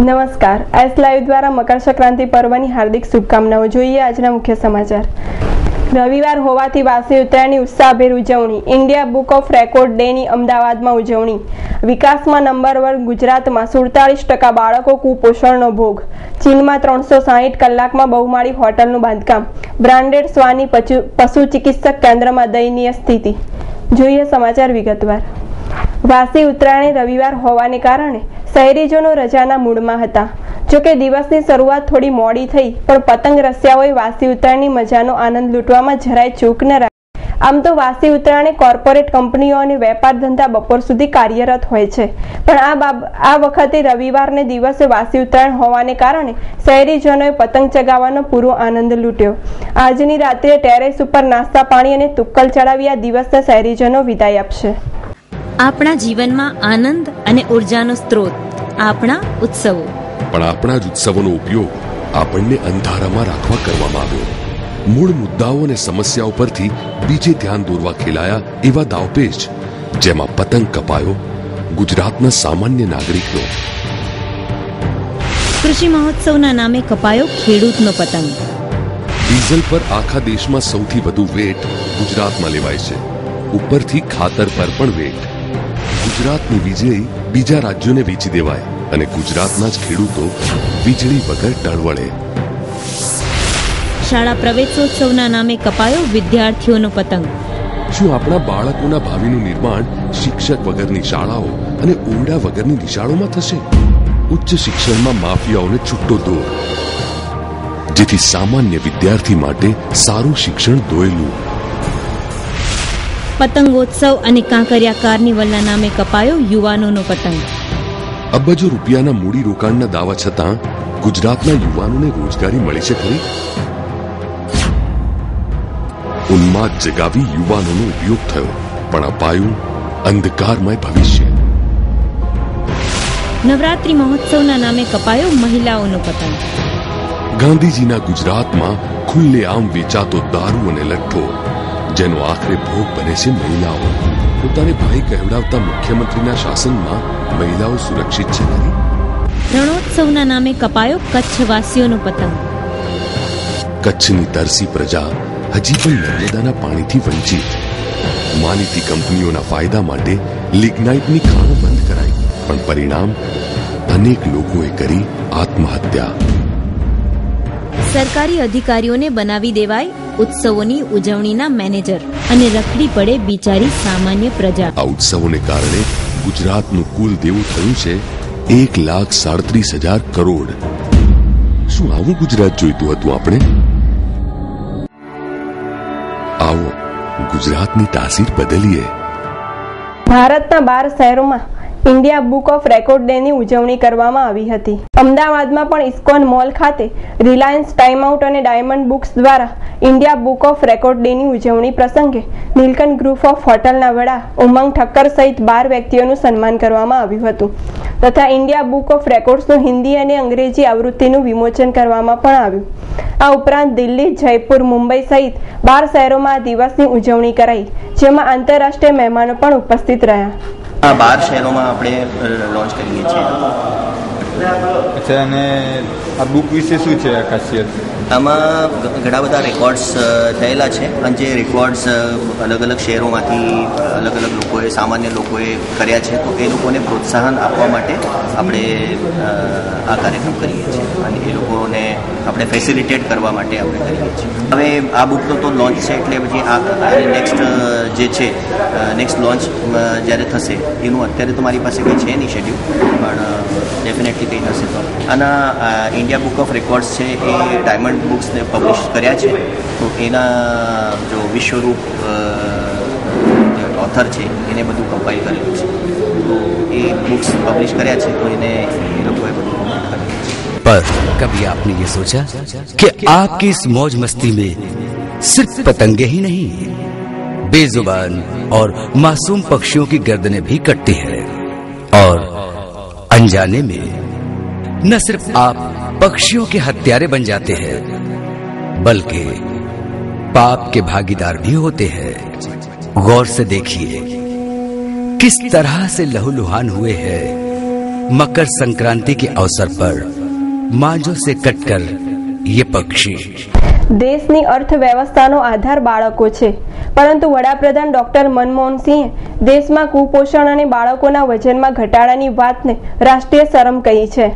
નમસ્કાર. S live દ્વારા મકર સંક્રાંતિ પર્વની હાર્દિક શુભકામનાઓ જોઈએ. આજના મુખ્ય સમાચાર. રવિવાર હોવાથી વાસી ઉત્તરાયણની ઉત્સાહભેર ઉજવણી. ઇન્ડિયા બુક ઓફ રેકોર્ડ ડેની અમદાવાદમાં ઉજવણી. વિકાસમાં નંબર વન ગુજરાતમાં સુડતાલીસ ટકા બાળકો કુપોષણનો ભોગ. ચીનમાં ત્રણસો સાહીઠ કલાકમાં બહુમાળી હોટલનું બાંધકામ. બ્રાન્ડેડ સ્વાની પશુ ચિકિત્સક કેન્દ્રમાં દયનીય સ્થિતિ. જોઈએ સમાચાર વિગતવાર. વાસી ઉત્તરાયણે રવિવાર હોવાને કારણે શહેરીજનો રજાના મૂડમાં હતા. જોકે દિવસની શરૂઆત થોડી મોડી થઈ, પણ પતંગ રસિયાઓએ વાસી ઉત્તરાયણની મજાનો આનંદ લૂંટવામાં જરાય ચૂક ન રાખી. આમ તો વાસી ઉત્તરાયણે કોર્પોરેટ કંપનીઓ અને વેપાર ધંધા બપોર સુધી કાર્યરત હોય છે. પણ આ બાબ, આ વખતે રવિવારને દિવસે વાસી ઉત્તરાયણ હોવાને કારણે શહેરીજનોએ પતંગ ચગાવવાનો પૂરો આનંદ લૂંટ્યો. આજની રાત્રે ટેરેસ ઉપર નાસ્તા પાણી અને તુક્કલ ચડાવી આ દિવસના શહેરીજનો વિદાય આપશે. આપણા જીવનમાં આનંદ અને ઉર્જાનો સ્ત્રોત આપણા ઉત્સવો. પણ આપણા જ ઉત્સવોનો ઉપયોગ આપણને અંધારામાં રાખવા કરવામાં આવ્યો. મૂળ મુદ્દાઓ અને સમસ્યાઓ પરથી બીજે ધ્યાન દોરવા ખેલાયા એવા દાવપેચ જેમાં પતંગ કપાયો ગુજરાતના સામાન્ય નાગરિકનો. કૃષિ મહોત્સવના નામે કપાયો ખેડૂતનો પતંગ. ડીઝલ પર આખા દેશમાં સૌથી વધુ વેટ ગુજરાતમાં લેવાય છે. ઉપરથી ખાતર પર પણ વેટ. ગુજરાતની વીજળી બીજા રાજ્યોને વેચી દેવાય અને ગુજરાતના જ ખેડૂતો વીજળી વગર ટળવળે શાળા પ્રવેશોત્સવના નામે કપાયો વિદ્યાર્થીઓનો પતંગ. શું આપણા બાળકોના ભાવિનું નિર્માણ શિક્ષક વગરની શાળાઓ અને ઓરડા વગરની નિશાળોમાં થશે ઉચ્ચ શિક્ષણમાં માફિયાઓને છૂટો દોર. જેથી સામાન્ય વિદ્યાર્થી માટે સારું શિક્ષણ દોયેલું પતંગોત્સવ અને કાંકરિયા કાર્નિવલના નામે કપાયો યુવાનોનો પતંગ. અબજો રૂપિયાના મૂડી રોકાણના દાવા છતાં ગુજરાતના યુવાનોને રોજગારી મળી છે ખરી? ઉન્માદ જગાવી યુવાનોનો ઉપયોગ થયો પણ અપાયું અંધકારમય ભવિષ્ય. નવરાત્રી મહોત્સવના નામે કપાયો મહિલાઓનો પતંગ. ગાંધીજીના ગુજરાતમાં ખુલ્લેઆમ વેચાતો દારૂ અને લઠ્ઠો. જેનો આખરે ભોગ બને છે મહિલાઓ. પોતાને ભાઈ કહેવડાવતા મુખ્યમંત્રીના શાસનમાં મહિલાઓ સુરક્ષિત છે ખરી રણોત્સવના નામે કપાયો કચ્છવાસીઓનો પતંગ. કચ્છની તરસી પ્રજા હજી પણ નર્મદાના પાણીથી વંચિત. માનીતી કંપનીઓના ફાયદા માટે લિગ્નાઇટની ખાણો બંધ કરાઈ પણ પરિણામ અનેક લોકોએ કરી આત્મહત્યા. સરકારી અધિકારીઓને બનાવી દેવાય ઉત્સવોની ઉજવણીના મેનેજર અને રખડી પડે બિચારી સામાન્ય પ્રજા. આ ઉત્સવોને કારણે ગુજરાતનું કુલ દેવું થયું છે એક લાખ સાડત્રીસ હજાર કરોડ. શું આવું ગુજરાત જોઈતું હતું આપણે? આવો ગુજરાતની તાસીર બદલીએ. ભારતના બાર શહેરોમાં ઇન્ડિયા બુક ઓફ રેકોર્ડ ડેની ઉજવણી કરવામાં આવી હતી. અમદાવાદમાં પણ ઇસ્કોન મોલ ખાતે રિલાયન્સ ટાઈમ આઉટ અને ડાયમંડ બુક્સ દ્વારા ઇન્ડિયા બુક ઓફ રેકોર્ડ ડેની ઉજવણી પ્રસંગે નીલકંઠ ગ્રુપ ઓફ હોટલના વડા ઉમંગ ઠક્કર સહિત બાર વ્યક્તિઓનું સન્માન કરવામાં આવ્યું હતું. તથા ઇન્ડિયા બુક ઓફ રેકોર્ડ્સનું હિન્દી અને અંગ્રેજી આવૃત્તિનું વિમોચન કરવામાં પણ આવ્યું. આ ઉપરાંત દિલ્હી, જયપુર, મુંબઈ સહિત બાર શહેરોમાં આ દિવસની ઉજવણી કરાઈ, જેમાં આંતરરાષ્ટ્રીય મહેમાનો પણ ઉપસ્થિત રહ્યા. આ બાર શહેરોમાં આપણે લોન્ચ કરીએ છીએ. અચ્છા, અને આ બુક વિશે શું છે આ ખાસિયત આમાં ઘણા બધા રેકોર્ડ્સ થયેલા છે. અને જે રેકોર્ડ્સ અલગ અલગ શહેરોમાંથી અલગ અલગ લોકોએ, સામાન્ય લોકોએ કર્યા છે, તો એ લોકોને પ્રોત્સાહન આપવા માટે આપણે આ કાર્યક્રમ કરીએ છીએ. અને એ લોકોને આપણે ફેસિલિટેટ કરવા માટે આપણે કરીએ છીએ. હવે આ બુકનો તો લોન્ચ છે એટલે પછી આ નેક્સ્ટ જે છે નેક્સ્ટ લોન્ચ જ્યારે થશે, એનું અત્યારે તો મારી પાસે કંઈ છે નહીં શેડ્યુલ પણ ડેફિનેટલી કંઈ થશે તો. આના ઇન્ડિયા બુક ઓફ રેકોર્ડ્સ છે, એ ડાયમંડ બુક્સને પબ્લિશ કર્યા છે તો એના જો વિશ્વરૂપ જે ઓથર છે એને બધું કમ્પાઇલ કરેલું છે તો એ બુક્સ પબ્લિશ કર્યા છે તો એને એ લોકોએ બધું કમ્પાઇલ કરેલું છે पर कभी आपने ये सोचा कि आपकी इस मौज मस्ती में सिर्फ पतंगे ही नहीं बेजुबान और मासूम पक्षियों की गर्दनें भी कटती है और अनजाने में न सिर्फ आप पक्षियों के हत्यारे बन जाते हैं बल्कि पाप के भागीदार भी होते हैं गौर से देखिए किस तरह से लहूलुहान हुए हैं मकर संक्रांति के अवसर पर मांझों से कटकर ये पक्षी દેશની અર્થવ્યવસ્થાનો આધાર બાળકો છે પરંતુ વડાપ્રધાન ડોક્ટર મનમોહન સિંહે દેશમાં કુપોષણ અને બાળકોના વજનમાં ઘટાડાની વાતને રાષ્ટ્રીય શરમ કહી છે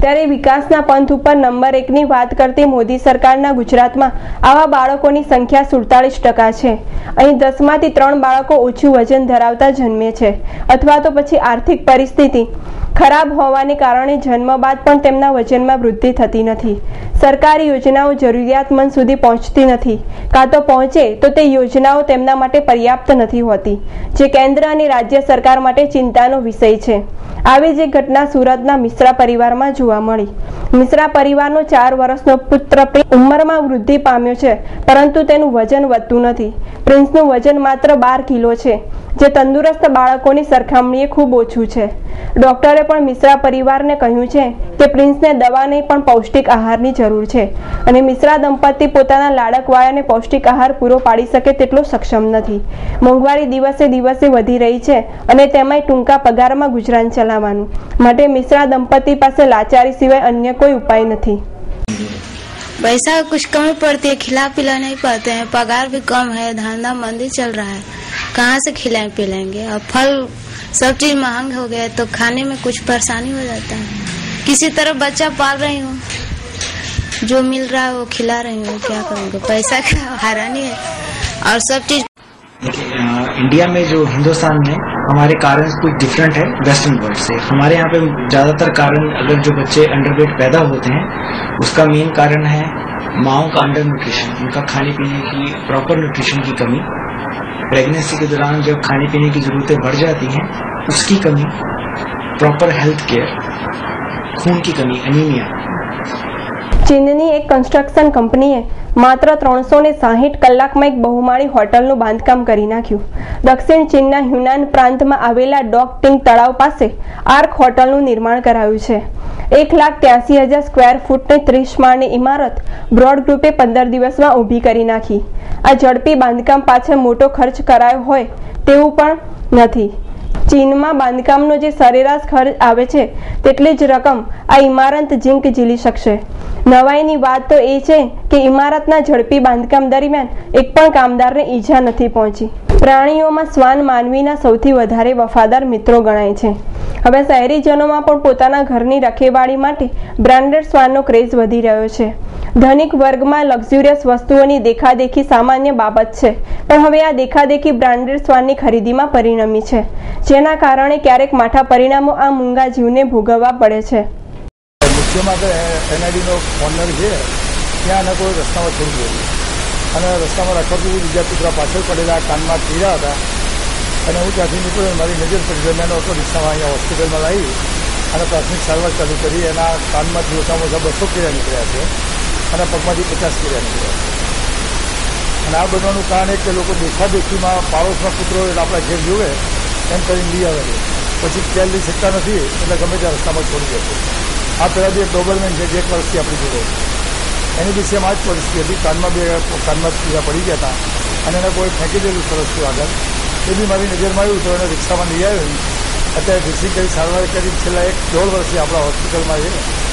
ત્યારે વિકાસના પંથ ઉપર નંબર એકની વાત કરતી મોદી સરકારના ગુજરાતમાં આવા બાળકોની સંખ્યા સુડતાલીસ ટકા છે. અહીં દસમાંથી ત્રણ બાળકો ઓછું વજન ધરાવતા જન્મે છે. અથવા તો પછી આર્થિક પરિસ્થિતિ ખરાબ હોવાને કારણે જન્મ બાદ પણ તેમના વજનમાં વૃદ્ધિ થતી નથી. સરકારી યોજનાઓ જરૂરિયાતમંદ સુધી પહોંચતી નથી. કાં તો પહોંચે તો તે યોજનાઓ તેમના માટે પર્યાપ્ત નથી હોતી, જે કેન્દ્ર અને રાજ્ય સરકાર માટે ચિંતાનો વિષય છે. આવી જ ઘટના સુરતના મિશ્રા પરિવારમાં જોવા મળી. મિશ્રા પરિવારનો ચાર વર્ષનો પુત્ર ઉંમરમાં વૃદ્ધિ પામ્યો છે, પરંતુ તેનું વજન વધતું નથી. પ્રિન્સનું વજન માત્ર બાર કિલો છે, જે તંદુરસ્ત બાળકોની સરખામણીએ ખૂબ ઓછું છે. ડોક્ટરે પણ મિશ્રા પરિવારને કહ્યું છે કે પ્રિન્સને દવા નહીં, પણ પૌષ્ટિક આહારની જરૂર છે અને મિશ્રા દંપતી પોતાના લાડકવાળાને પૌષ્ટિક આહાર પૂરો પાડી શકે તેટલો સક્ષમ નથી. મોંઘવારી દિવસે દિવસે વધી રહી છે અને તેમાંય ટૂંકા પગારમાં ગુજરાન ચલાવવાનું. માટે મિશ્રા દંપતી પાસે લાચારી સિવાય અન્ય કોઈ ઉપાય નથી. पैसा कुछ कमी पड़ती है खिला पिला नहीं पाते हैं, पगार भी कम है धंधा मंदी चल रहा है। कहाँ से खिलाएँ पिलाएँगे और फल सब चीज़ महंग हो गया तो खाने में कुछ परेशानी हो जाता है। किसी तरह बच्चा पाल रही हूँ। जो मिल रहा है वो खिला रही हूँ, क्या करूँगा? पैसा का हैरानी है। और सब चीज़ इंडिया में जो हिंदुस्तान में हमारे कारण कुछ डिफरेंट है वेस्टर्न वर्ल्ड से। हमारे यहाँ पे ज़्यादातर कारण अगर जो बच्चे अंडरवेट पैदा होते हैं, उसका मेन कारण है माओ का अंडर न्यूट्रिशन उनका खाने पीने की प्रॉपर न्यूट्रिशन की कमी। प्रेगनेंसी के दौरान जब खाने पीने की ज़रूरतें बढ़ जाती हैं, उसकी कमी प्रॉपर हेल्थ केयर खून की कमी अनिमिया चिंदनी एक कंस्ट्रक्शन कंपनी है। માત્ર ત્રણસો ને સાહીઠ કલાકમાં એક બહુમાળી હોટલનું બાંધકામ કરી નાખ્યું. દક્ષિણ ચીનના હ્યુનાન પ્રાંતમાં આવેલા ડોક ટિંગ તળાવ પાસે આર્ક હોટલનું નિર્માણ કરાયું છે. એક લાખ ત્યાસી હજાર સ્ક્વેર ફૂટની ત્રીસ માળની ઇમારત બ્રોડ ગ્રુપે પંદર દિવસમાં ઊભી કરી નાખી. આ ઝડપી બાંધકામ પાછળ મોટો ખર્ચ કરાયો હોય તેવું પણ નથી. ચીનમાં બાંધકામનો જે સરેરાશ ખર્ચ આવે છે, તેટલી જ રકમ આ ઇમારત ઝીંક ઝીલી શકશે. નવાઈની વાત તો એ છે કે ઇમારતના ઝડપી બાંધકામ દરમિયાન એક પણ કામદારને ઈજા નથી પહોંચી. પ્રાણીઓમાં શ્વાન માનવીના સૌથી વધારે વફાદાર મિત્રો ગણાય છે. હવે શહેરીજનોમાં પણ પોતાના ઘરની રખેવાળી માટે બ્રાન્ડેડ શ્વાનનો ક્રેઝ વધી રહ્યો છે. ધનિક વર્ગમાં લક્ઝુરિયસ વસ્તુઓની દેખાદેખી સામાન્ય બાબત છે, પણ હવે આ દેખાદેખી બ્રાન્ડેડ શ્વાનની ખરીદીમાં પરિણમી છે, જેના કારણે ક્યારેક માઠા પરિણામો આ મૂંગા જીવને ભોગવવા પડે છે. તો એનઆઈડીનો કોર્નર છે, ત્યાં એને કોઈ રસ્તામાં છોડી દીધું. અને રસ્તામાં રખડતું બીજા કૂતરા પાછળ પડેલા કાનમાં પીડા હતા. અને હું ત્યાંથી નીકળ્યો મારી નજર પડી દરમિયાન ઓટો રિક્ષામાં અહીંયા હોસ્પિટલમાં લાવી અને પ્રાથમિક સારવાર ચાલુ કરી. એના કાનમાંથી ઓછામાં ઓછા બસો કિરા નીકળ્યા છે અને પગમાંથી પચાસ કિરા નીકળ્યા છે. અને આ બનવાનું કારણ એક કે લોકો દેખાદેખીમાં પાડોશના કૂતરો એટલે આપણા ઘેર જોવે એમ કરીને લઈ આવે છે. પછી ખ્યાલ લઈ શકતા નથી, એટલે ગમે ત્યાં રસ્તામાં છોડી જશે આ પહેલાં જે ડોબરમેન છે, જે એક વર્ષથી આપણી જોડે. એની બી સેમ આ જ પરિસ્થિતિ હતી. કાનમાં બે, કાનમાં પીડા પડી ગયા હતા. અને એને કોઈ ફેંકી દેલું સરસ થયું આગળ. એ બી મારી નજરમાં આવ્યું તો એને રિક્ષામાં લઈ આવ્યો અત્યારે કરી સારવાર કરી છેલ્લા એક દોઢ વર્ષથી આપણા હોસ્પિટલમાં છે.